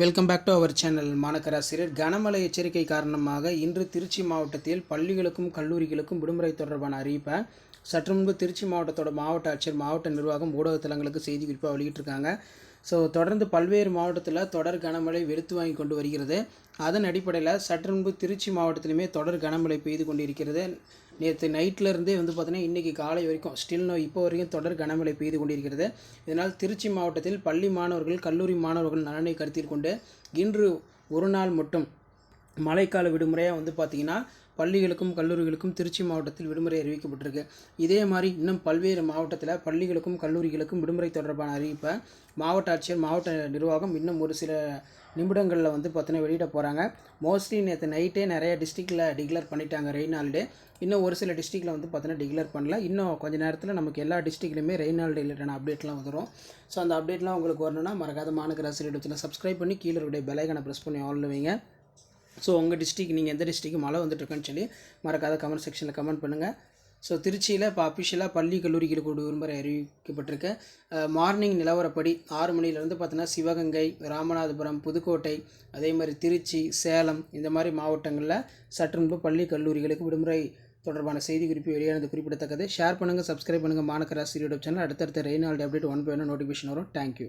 Welcome back to our channel மாணக்கராசிரியர் கனமழை எச்சரிக்கை காரணமாக இன்று திருச்சி மாவட்டத்தில் பள்ளிகளுக்கும் கல்லூரிகளுக்கும் விடுமுறை தொடர்பான அறிவிப்பை சற்று முன்பு திருச்சி மாவட்டத்தோட மாவட்ட ஆட்சியர் மாவட்ட நிர்வாகம் ஊடகத்தலங்களுக்கு செய்தி குறிப்பாக வெளியிட்டிருக்காங்க. ஸோ தொடர்ந்து பல்வேறு மாவட்டத்தில் தொடர் கனமழை வெளுத்து வாங்கி கொண்டு வருகிறது. அதன் அடிப்படையில் சற்று முன்பு திருச்சி மாவட்டத்திலுமே தொடர் கனமழை பெய்து கொண்டிருக்கிறது. நேற்று நைட்டில் இருந்தே வந்து பார்த்தீங்கன்னா இன்றைக்கி காலை வரைக்கும் ஸ்டில் நோ இப்போ வரைக்கும் தொடர் கனமழை பெய்து கொண்டிருக்கிறது. இதனால் திருச்சி மாவட்டத்தில் பள்ளி மாணவர்கள் கல்லூரி மாணவர்கள் நலனை கருத்தில் கொண்டு இன்று ஒரு நாள் மட்டும் மழைக்கால விடுமுறையாக வந்து பார்த்திங்கன்னா பள்ளிகளுக்கும் கல்லூரிகளுக்கும் திருச்சி மாவட்டத்தில் விடுமுறை அறிவிக்கப்பட்டிருக்கு. இதே மாதிரி இன்னும் பல்வேறு மாவட்டத்தில் பள்ளிகளுக்கும் கல்லூரிகளுக்கும் விடுமுறை தொடர்பான அறிவிப்பை மாவட்ட ஆட்சியர் மாவட்ட நிர்வாகம் இன்னும் ஒரு சில நிமிடங்களில் வந்து பார்த்தீங்கன்னா வெளியிட போகிறாங்க மோஸ்ட்லி நேற்று நைட்டே நிறைய டிஸ்ட்ரிக்டில் டிக்ளேர் பண்ணிட்டாங்க ரெயின் ஹாலிடே இன்னும் ஒரு சில டிஸ்ட்ரிக்டில் வந்து பார்த்தீங்கன்னா டிக்ளேர் பண்ணல. இன்னும் கொஞ்ச நேரத்தில் நமக்கு எல்லா டிஸ்ட்ரிக்ட்லையுமே ரெயின் ஹாலிடே ரிலேட்டான அப்டேட்லாம் வந்துடும் ஸோ அந்த அப்டேட்லாம் உங்களுக்கு வரணும்னா மறக்காத மாநகராசி ரேடியோ சப்ஸ்கிரைப் பண்ணி கீழே பெல் பெலைக்கனை ப்ரெஸ் பண்ணி ஆல் வைங்க. ஸோ உங்கள் டிஸ்ட்ரிக் நீங்கள் எந்த டிஸ்ட்ரிக்கு மழை வந்துட்டுருக்குன்னு சொல்லி மறக்காத கமெண்ட் செக்ஷனில் கமெண்ட் பண்ணுங்கள் ஸோ திருச்சியில் இப்போ அஃபிஷியலாக பள்ளி கல்லூரிகளுக்கு ஒரு விடுமுறை அறிவிக்கப்பட்டிருக்கு. மார்னிங் நிலவரப்படி ஆறு மணிலேருந்து பார்த்தீங்கன்னா சிவகங்கை ராமநாதபுரம் புதுக்கோட்டை அதே மாதிரி திருச்சி சேலம் இந்த மாதிரி மாவட்டங்களில் சற்று முன்பு பள்ளி கல்லூரிகளுக்கு விடுமுறை தொடர்பான செய்தி குறிப்பு வெளியானது குறிப்பிடத்தக்கது. ஷேர் பண்ணுங்கள் சப்ஸ்கிரைப் பண்ணுங்கள் மாநகராசி யூடியூப் சேனல் அடுத்தடுத்த ரெய்னால்டு update one by one notification வரும். Thank you